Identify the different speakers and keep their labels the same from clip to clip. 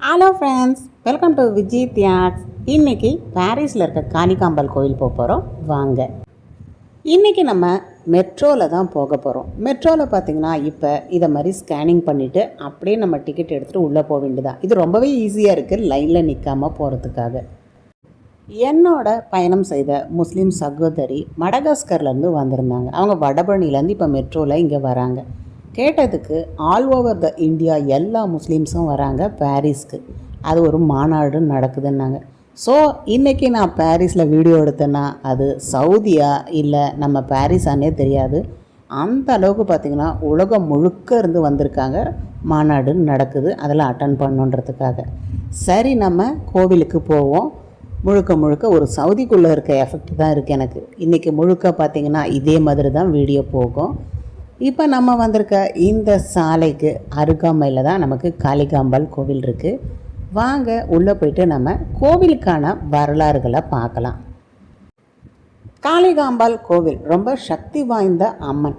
Speaker 1: Hello friends welcome to Vijay தியாட்ஸ் இன்னைக்கு பாரிஸில் இருக்க காணிக்காம்பல் கோயில் போக போகிறோம் வாங்க. இன்றைக்கி நம்ம மெட்ரோவில் தான் போக போகிறோம் மெட்ரோவில் பார்த்திங்கன்னா இப்போ இதை மாதிரி ஸ்கேனிங் பண்ணிவிட்டு அப்படியே நம்ம டிக்கெட் எடுத்துகிட்டு உள்ளே போக வேண்டியதான் இது ரொம்பவே ஈஸியாக இருக்குது லைனில் நிற்காமல் போகிறதுக்காக என்னோட பயணம் செய்த முஸ்லீம் சகோதரி மடகாஸ்கர்லேருந்து வந்திருந்தாங்க. அவங்க வடபழனிலேருந்து இப்போ மெட்ரோவில் இங்கே வராங்க. கேட்டதுக்கு ஆல் ஓவர் த இந்தியா எல்லா முஸ்லீம்ஸும் வராங்க பாரிஸ்க்கு அது ஒரு மாநாடு நடக்குதுன்னாங்க. ஸோ இன்றைக்கி நான் பாரிஸில் வீடியோ எடுத்தேன்னா அது சவுதியா இல்லை நம்ம பாரிஸானே தெரியாது. அந்த அளவுக்கு பார்த்திங்கன்னா உலகம் முழுக்க இருந்து வந்திருக்காங்க. மாநாடு நடக்குது. அதெல்லாம் அட்டன் பண்ணுன்றதுக்காக சரி நம்ம கோவிலுக்கு போவோம். முழுக்க முழுக்க ஒரு சவுதிக்குள்ளே இருக்க எஃபெக்ட் தான் இருக்குது எனக்கு. இன்றைக்கி முழுக்க பார்த்திங்கன்னா இதே மாதிரி தான் வீடியோ போகும். இப்போ நம்ம வந்திருக்க இந்த சாலைக்கு அருகாமையில் தான் நமக்கு காளிகாம்பாள் கோவில் இருக்குது வாங்க உள்ளே போயிட்டு நம்ம கோவிலுக்கான வரலாறுகளை பார்க்கலாம். காளிகாம்பாள் கோவில் ரொம்ப சக்தி வாய்ந்த அம்மன்.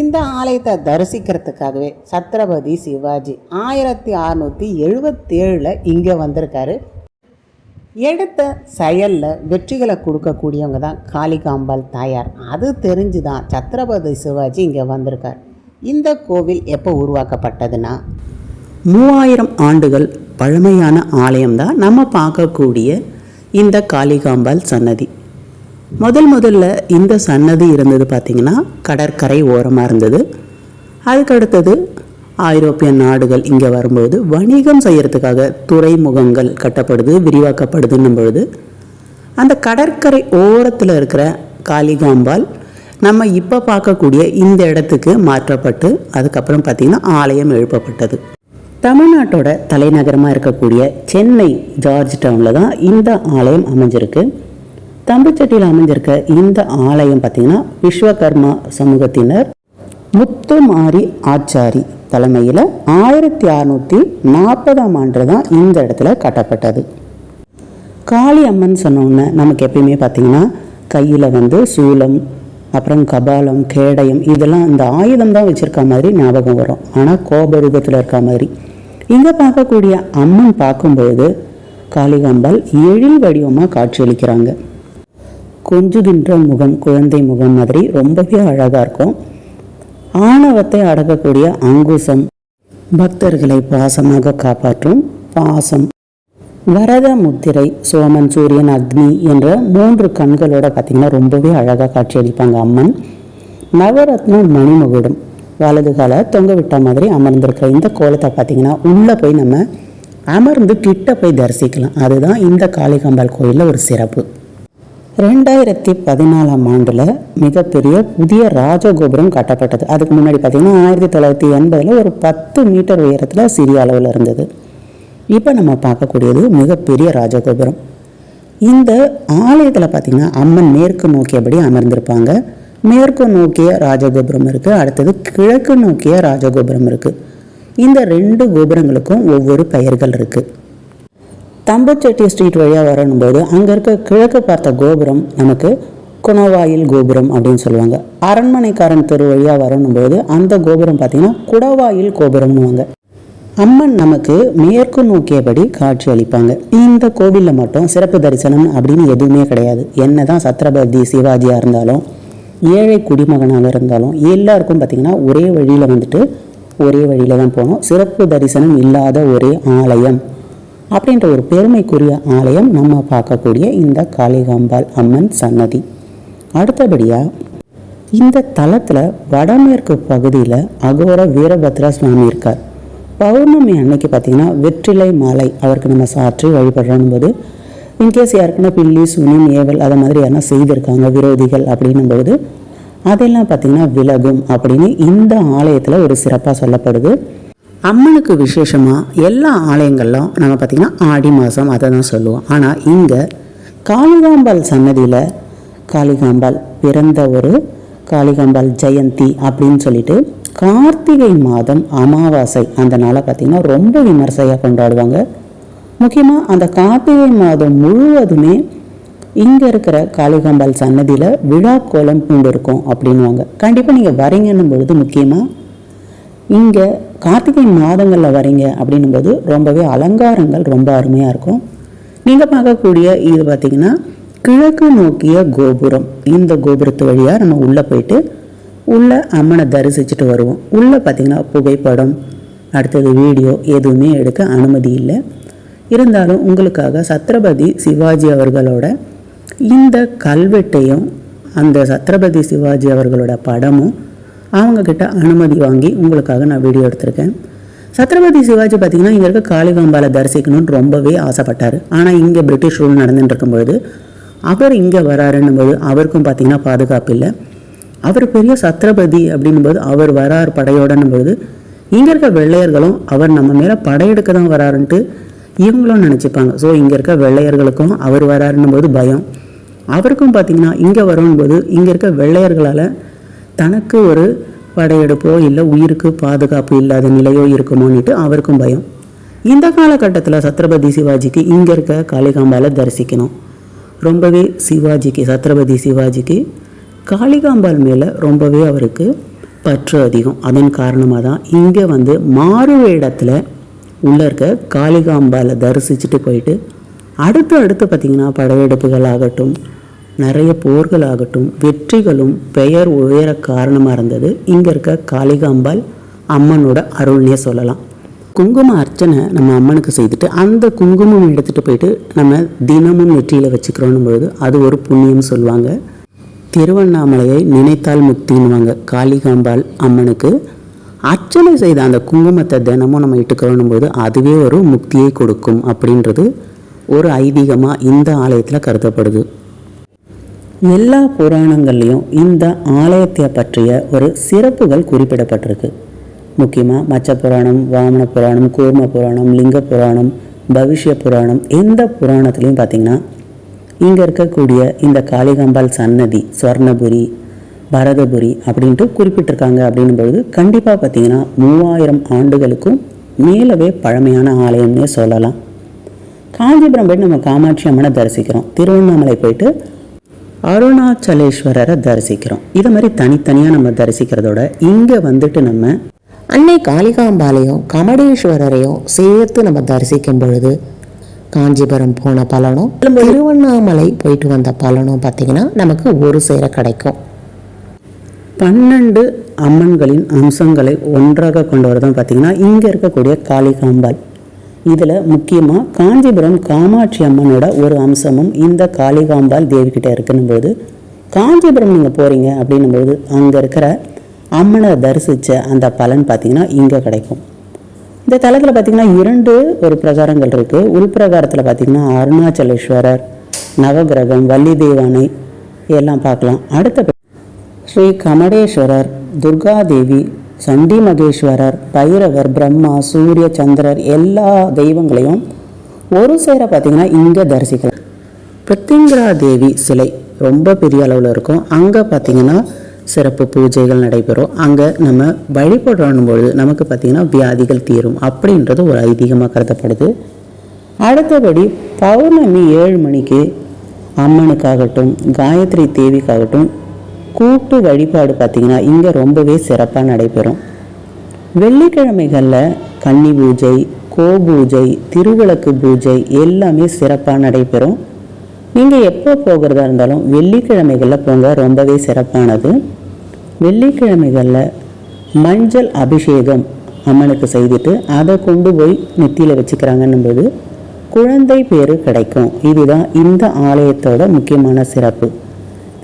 Speaker 1: இந்த ஆலயத்தை தரிசிக்கிறதுக்காகவே சத்ரபதி சிவாஜி ஆயிரத்தி அறநூற்றி எழுபத்தேழில் இங்கே வந்திருக்காரு. எடுத்த செயலில் வெற்றிகளை கொடுக்கக்கூடியவங்க தான் காளிகாம்பாள் தாயார். அது தெரிஞ்சு தான் சத்ரபதி சிவாஜி இங்கே வந்திருக்கார். இந்த கோவில் எப்போ உருவாக்கப்பட்டதுன்னா மூவாயிரம் ஆண்டுகள் பழமையான ஆலயம் தான் நம்ம பார்க்கக்கூடிய இந்த காளிகாம்பாள் சன்னதி. முதல் முதல்ல இந்த சன்னதி இருந்தது பார்த்திங்கன்னா கடற்கரை ஓரமாக இருந்தது. அதுக்கடுத்தது ஐரோப்பிய நாடுகள் இங்கே வரும்போது வணிகம் செய்கிறதுக்காக துறைமுகங்கள் கட்டப்படுது விரிவாக்கப்படுதுன்னும் பொழுது அந்த கடற்கரை ஓரத்தில் இருக்கிற காளிகாம்பால் நம்ம இப்போ பார்க்கக்கூடிய இந்த இடத்துக்கு மாற்றப்பட்டு அதுக்கப்புறம் பார்த்திங்கன்னா ஆலயம் எழுப்பப்பட்டது. தமிழ்நாட்டோட தலைநகரமாக இருக்கக்கூடிய சென்னை ஜார்ஜ் டவுனில் தான் இந்த ஆலயம் அமைஞ்சிருக்கு. தம்பிச்சட்டியில் அமைஞ்சிருக்க இந்த ஆலயம் பார்த்திங்கன்னா விஸ்வகர்மா சமூகத்தினர் முத்துமாரி ஆச்சாரி தலைமையில் ஆயிரத்தி அறநூற்றி நாற்பதாம் ஆண்டு தான் இந்த இடத்துல கட்டப்பட்டது. காளி அம்மன் சொன்னோன்னு நமக்கு எப்பயுமே பார்த்தீங்கன்னா கையில் வந்து சூலம் அப்புறம் கபாலம் கேடயம் இதெல்லாம் இந்த ஆயுதம் தான் வச்சுருக்க மாதிரி ஞாபகம் வரும். ஆனால் கோபரூபத்தில் இருக்க மாதிரி. இங்கே பார்க்கக்கூடிய அம்மன் பார்க்கும்பொழுது காளிகாம்பால் எழில் வடிவமாக காட்சியளிக்கிறாங்க கொஞ்சுகின்ற முகம் குழந்தை முகம் மாதிரி ரொம்பவே அழகாக இருக்கும். ஆணவத்தை அடக்கக்கூடிய அங்குசம் பக்தர்களை பாசமாக காப்பாற்றும் பாசம். வரத முத்திரை சோமன் சூரியன் அக்னி என்ற மூன்று கண்களோட பார்த்திங்கன்னா ரொம்பவே அழகாக காட்சியளிப்பாங்க அம்மன். நவரத்னம் மணிமகுடம் வலது காலை தொங்க விட்ட மாதிரி அமர்ந்திருக்கிற இந்த கோலத்தை பார்த்திங்கன்னா உள்ளே போய் நம்ம அமர்ந்து கிட்ட போய் தரிசிக்கலாம். அதுதான் இந்த காளிகம்பாள் கோயிலில் ஒரு சிறப்பு. ரெண்டாயிரத்தி பதினாலாம் ஆண்டில் மிகப்பெரிய புதிய ராஜகோபுரம் கட்டப்பட்டது. அதுக்கு முன்னாடி பார்த்தீங்கன்னா ஆயிரத்தி தொள்ளாயிரத்தி எண்பதில் ஒரு பத்து மீட்டர் உயரத்தில் சிறிய அளவில் இருந்தது. இப்போ நம்ம பார்க்கக்கூடியது மிகப்பெரிய ராஜகோபுரம். இந்த ஆலயத்தில் பார்த்திங்கன்னா அம்மன் மேற்கு நோக்கியபடி அமர்ந்திருப்பாங்க. மேற்கு நோக்கிய ராஜகோபுரம் இருக்குது அடுத்தது கிழக்கு நோக்கிய ராஜகோபுரம் இருக்குது இந்த ரெண்டு கோபுரங்களுக்கும் ஒவ்வொரு பெயர்கள் இருக்குது தம்பச்செட்டி ஸ்ட்ரீட் வழியாக வரணும்போது அங்கே இருக்க கிழக்கு பார்த்த கோபுரம் நமக்கு குணவாயில் கோபுரம் அப்படின்னு சொல்லுவாங்க. அரண்மனைக்காரன் தெரு வழியாக வரணும்போது அந்த கோபுரம் பார்த்திங்கன்னா குடவாயில் கோபுரம்னுவாங்க. அம்மன் நமக்கு மேற்கு நோக்கியபடி காட்சி அளிப்பாங்க. இந்த கோவிலில் மட்டும் சிறப்பு தரிசனம் அப்படின்னு எதுவுமே கிடையாது. என்ன தான் சத்ரபதி சிவாஜியாக இருந்தாலும் ஏழை குடிமகனாக இருந்தாலும் எல்லாருக்கும் பார்த்திங்கன்னா ஒரே வழியில் வந்துட்டு ஒரே வழியில் தான் போகணும். சிறப்பு தரிசனம் இல்லாத ஒரே ஆலயம். அப்படின்ற ஒரு பெருமைக்குரிய ஆலயம் நம்ம பார்க்கக்கூடிய இந்த காளிகாம்பாள் அம்மன் சன்னதி. அடுத்தபடியாக இந்த தலத்தில் வடமேற்கு பகுதியில் அகோர வீரபத்ரா சுவாமி இருக்கார். பௌர்ணமி அன்னைக்கு பார்த்தீங்கன்னா வெற்றிலை மாலை அவருக்கு நம்ம சாற்றி வழிபடுறோம் போது இன்கேஸ் யாருக்குன்னா பில்லி சுனின் ஏவல் அதை மாதிரி யாருன்னா செய்திருக்காங்க விரோதிகள் அப்படின்னும் பொழுது அதெல்லாம் பார்த்தீங்கன்னா விலகும் அப்படின்னு இந்த ஆலயத்தில் ஒரு சிறப்பாக சொல்லப்படுது. அம்மனுக்கு விசேஷமாக எல்லா ஆலயங்கள்லாம் நம்ம பார்த்திங்கன்னா ஆடி மாதம் அதை தான் சொல்லுவோம். ஆனால் இங்கே காளிகாம்பாள் சன்னதியில் காளிகாம்பாள் பிறந்த ஒரு காளிகாம்பாள் ஜெயந்தி அப்படின்னு சொல்லிட்டு கார்த்திகை மாதம் அமாவாசை அந்த நாளை பார்த்திங்கன்னா ரொம்ப விமர்சையாக கொண்டாடுவாங்க. முக்கியமாக அந்த கார்த்திகை மாதம் முழுவதுமே இங்கே இருக்கிற காளிகாம்பாள் சன்னதியில் விழா கோலம் பூண்டு இருக்கும் அப்படின்வாங்க கண்டிப்பாக நீங்கள் வரீங்கன்னும் பொழுது முக்கியமாக இங்கே கார்த்திகை மாதங்களில் வரீங்க அப்படின்னும்போது ரொம்பவே அலங்காரங்கள் ரொம்ப அருமையாக இருக்கும். நீங்கள் பார்க்கக்கூடிய இது பார்த்திங்கன்னா கிழக்கு நோக்கிய கோபுரம். இந்த கோபுரத்து வழியாக நம்ம உள்ளே போயிட்டு உள்ளே அம்மனை தரிசிச்சுட்டு வருவோம். உள்ளே பார்த்திங்கன்னா புகைப்படம் அடுத்தது வீடியோ எதுவுமே எடுக்க அனுமதி இல்லை. இருந்தாலும் உங்களுக்காக சத்ரபதி சிவாஜி அவர்களோட இந்த கல்வெட்டையும் அந்த சத்ரபதி சிவாஜி அவர்களோட படமும் அவங்கக்கிட்ட அனுமதி வாங்கி உங்களுக்காக நான் வீடியோ எடுத்திருக்கேன். சத்ரபதி சிவாஜி பார்த்தீங்கன்னா இங்கே இருக்க காளிகாம்பால தரிசிக்கணும்னு ரொம்பவே ஆசைப்பட்டார். ஆனால் இங்கே பிரிட்டிஷ் ரூல் நடந்துட்டு இருக்கும்பொழுது அவர் இங்கே வராருன்னும் போது அவருக்கும் பார்த்தீங்கன்னா பாதுகாப்பு இல்லை. அவர் பெரிய சத்ரபதி அப்படின்னும்போது அவர் வரார் படையோடன்னும் பொழுது இங்கே இருக்க வெள்ளையர்களும் அவர் நம்ம மேலே படையெடுக்க தான் வராருன்ட்டு இவங்களும் நினச்சிப்பாங்க. ஸோ இங்கே இருக்க வெள்ளையர்களுக்கும் அவர் வராருன்னும் போது பயம். அவருக்கும் பார்த்திங்கன்னா இங்கே வரும்போது இங்கே இருக்க வெள்ளையர்களால் தனக்கு ஒரு படையெடுப்போ இல்லை உயிருக்கு பாதுகாப்பு இல்லாத நிலையோ இருக்குமோன்னுட்டு அவருக்கும் பயம். இந்த காலகட்டத்தில் சத்ரபதி சிவாஜிக்கு இங்கே இருக்க காளிகாம்பால தரிசிக்கணும். ரொம்பவே சிவாஜிக்கு சத்ரபதி சிவாஜிக்கு காளிகாம்பாள் மேலே ரொம்பவே அவருக்கு பற்று அதிகம். அதன் காரணமாக தான் இங்கே வந்து மாறு இடத்துல உள்ளே இருக்க காளிகாம்பால தரிசிச்சுட்டு போயிட்டு அடுத்து அடுத்து பார்த்திங்கன்னா படையெடுப்புகள் ஆகட்டும் நிறைய போர்கள் ஆகட்டும் வெற்றிகளும் பெயர் உயர காரணமாக இருந்தது. இங்கே இருக்க காளிகாம்பாள் அம்மனோட அருள்னே சொல்லலாம். குங்கும அர்ச்சனை நம்ம அம்மனுக்கு செய்துட்டு அந்த குங்குமம் எடுத்துகிட்டு போயிட்டு நம்ம தினமும் நெற்றியில் வச்சுக்கிறோன்னும் பொழுது அது ஒரு புண்ணியம் சொல்லுவாங்க. திருவண்ணாமலையை நினைத்தால் முக்தின்னுவாங்க காளிகாம்பாள் அம்மனுக்கு. அர்ச்சனை செய்த அந்த குங்குமத்தை தினமும் நம்ம இட்டுக்கிறோன்னும் போது அதுவே ஒரு முக்தியை கொடுக்கும் அப்படின்றது ஒரு ஐதீகமாக இந்த ஆலயத்தில் கருதப்படுது. எல்லா புராணங்கள்லேயும் இந்த ஆலயத்தை பற்றிய ஒரு சிறப்புகள் குறிப்பிடப்பட்டிருக்கு. முக்கியமாக மச்ச புராணம் வாமன புராணம் கூர்ம புராணம் லிங்க புராணம் பவிஷ்ய புராணம் எந்த புராணத்துலேயும் பார்த்திங்கன்னா இங்கே இருக்கக்கூடிய இந்த காளிகாம்பாள் சன்னதி ஸ்வர்ணபுரி பரதபுரி அப்படின்ட்டு குறிப்பிட்டிருக்காங்க அப்படின்னும் பொழுது கண்டிப்பாக பார்த்தீங்கன்னா மூவாயிரம் ஆண்டுகளுக்கும் மேலவே பழமையான ஆலயம்னே சொல்லலாம். காஞ்சிபுரம் போயிட்டு நம்ம காமாட்சி அம்மனை தரிசிக்கிறோம். திருவண்ணாமலை போயிட்டு அருணாச்சலேஸ்வரரை தரிசிக்கிறோம். இதை மாதிரி தனித்தனியாக நம்ம தரிசிக்கிறதோட இங்கே வந்துட்டு நம்ம
Speaker 2: அன்னை காளிகாம்பாலையும் கமடேஸ்வரரையும் சேர்த்து நம்ம தரிசிக்கும் பொழுது காஞ்சிபுரம் போன பலனும் திருவண்ணாமலை போயிட்டு வந்த பலனும் பார்த்தீங்கன்னா நமக்கு ஒரு சேர கிடைக்கும்.
Speaker 1: பன்னெண்டு அம்மன்களின் அம்சங்களை ஒன்றாக கொண்டு வரதான் பார்த்தீங்கன்னா இங்கே இருக்கக்கூடிய காளிகாம்பாள். இதில் முக்கியமாக காஞ்சிபுரம் காமாட்சி அம்மனோட ஒரு அம்சமும் இந்த காளிகாம்பாள் தேவிக்கிட்ட இருக்குன்னும் போது காஞ்சிபுரம் நீங்கள் போகிறீங்க அப்படின்னும்போது அங்கே இருக்கிற அம்மனை தரிசித்த அந்த பலன் பார்த்தீங்கன்னா இங்கே கிடைக்கும். இந்த தலத்தில் பார்த்தீங்கன்னா இரண்டு ஒரு பிரகாரங்கள் இருக்குது உள்பிரகாரத்தில் பார்த்தீங்கன்னா அருணாச்சலேஸ்வரர் நவகிரகம் வள்ளி தேவானை எல்லாம் பார்க்கலாம். அடுத்த ஸ்ரீ கமடேஸ்வரர் துர்காதேவி சண்டி மகேஸ்வரர் பைரவர் பிரம்மா சூரிய சந்திரர் எல்லா தெய்வங்களையும் ஒரு சேர பார்த்தீங்கன்னா இங்கே தரிசிக்கலாம். பிருத்திங்கரா தேவி சிலை ரொம்ப பெரிய அளவில் இருக்கும். அங்கே பார்த்தீங்கன்னா சிறப்பு பூஜைகள் நடைபெறும். அங்கே நம்ம வழிபடுறோம் பொழுது நமக்கு பார்த்தீங்கன்னா வியாதிகள் தீரும் அப்படின்றது ஒரு ஐதீகமாக கருதப்படுது. அடுத்தபடி பௌர்ணமி ஏழு மணிக்கு அம்மனுக்காகட்டும் காயத்ரி தேவிக்காகட்டும் கூட்டு வழிபாடு பார்த்திங்கன்னா இங்கே ரொம்பவே சிறப்பாக நடைபெறும். வெள்ளிக்கிழமைகளில் கன்னி பூஜை கோ பூஜை திருவிளக்கு பூஜை எல்லாமே சிறப்பாக நடைபெறும். நீங்கள் எப்போ போகிறதா இருந்தாலும் வெள்ளிக்கிழமைகளில் போங்க ரொம்பவே சிறப்பானது. வெள்ளிக்கிழமைகளில் மஞ்சள் அபிஷேகம் அம்மனுக்கு செய்துட்டு அதை கொண்டு போய் நெத்தியில் வச்சுக்கிறாங்கன்னும்போது குழந்தை பேர் கிடைக்கும். இதுதான் இந்த ஆலயத்தோட முக்கியமான சிறப்பு.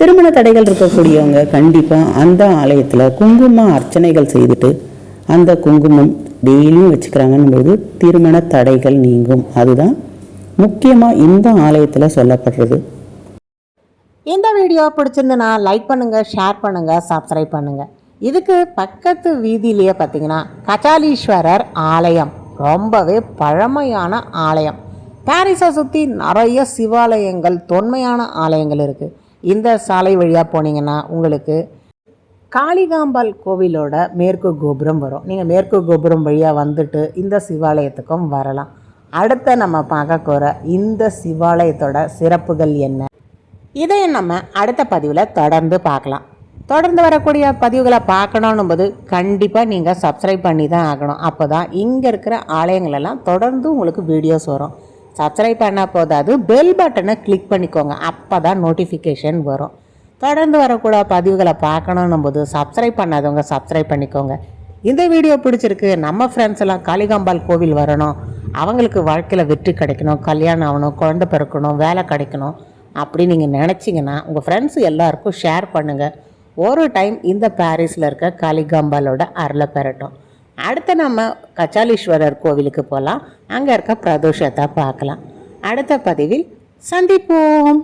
Speaker 1: திருமண தடைகள் இருக்கக்கூடியவங்க கண்டிப்பாக அந்த ஆலயத்தில் குங்கும அர்ச்சனைகள் செய்துட்டு அந்த குங்குமம் டெய்லியும் வச்சுக்கிறாங்கன்னும் போது திருமண தடைகள் நீங்கும். அதுதான் முக்கியமாக இந்த ஆலயத்தில் சொல்லப்படுறது.
Speaker 2: இந்த வீடியோ பிடிச்சிருந்துன்னா லைக் பண்ணுங்கள் ஷேர் பண்ணுங்கள் சப்ஸ்கிரைப் பண்ணுங்கள் இதுக்கு பக்கத்து வீதியிலேயே பார்த்தீங்கன்னா கச்சாலீஸ்வரர் ஆலயம். ரொம்பவே பழமையான ஆலயம். பாரிஸை சுற்றி நிறைய சிவாலயங்கள் தொன்மையான ஆலயங்கள் இருக்குது இந்த சாலை வழியாக போனீங்கன்னா உங்களுக்கு காளிகாம்பாள் கோவிலோட மேற்கு கோபுரம் வரும். நீங்கள் மேற்கு கோபுரம் வழியாக வந்துட்டு இந்த சிவாலயத்துக்கும் வரலாம். அடுத்த நம்ம பார்க்க போகிற இந்த சிவாலயத்தோட சிறப்புகள் என்ன? இதை நம்ம அடுத்த பதிவில் தொடர்ந்து பார்க்கலாம். தொடர்ந்து வரக்கூடிய பதிவுகளை பார்க்கணும் போது கண்டிப்பாக நீங்கள் சப்ஸ்கிரைப் பண்ணி தான் ஆகணும். அப்போ தான் இங்கே இருக்கிற ஆலயங்களெல்லாம் தொடர்ந்து உங்களுக்கு வீடியோஸ் வரும். சப்ஸ்கிரைப் பண்ணால் போதாது பெல் பட்டனை கிளிக் பண்ணிக்கோங்க. அப்போ தான் நோட்டிஃபிகேஷன் வரும். தொடர்ந்து வரக்கூட பதிவுகளை பார்க்கணும் போது சப்ஸ்கிரைப் பண்ணாதவங்க சப்ஸ்கிரைப் பண்ணிக்கோங்க. இந்த வீடியோ பிடிச்சிருக்கு. நம்ம ஃப்ரெண்ட்ஸ் எல்லாம் கோவில் வரணும். அவங்களுக்கு வாழ்க்கையில் வெற்றி கிடைக்கணும். கல்யாணம் ஆகணும். குழந்தை பிறக்கணும். வேலை கிடைக்கணும். அப்படி நீங்கள் நினச்சிங்கன்னா உங்கள் ஃப்ரெண்ட்ஸ் எல்லாருக்கும் ஷேர் பண்ணுங்கள் ஒரு டைம் இந்த பாரிஸில் இருக்க காளிகாம்பாலோட அருளை பெறட்டும். அடுத்து நம்ம கச்சாலீஸ்வரர் கோவிலுக்கு போகலாம். அங்கே இருக்க பிரதோஷத்தை பார்க்கலாம். அடுத்த பதிவில் சந்திப்போம்.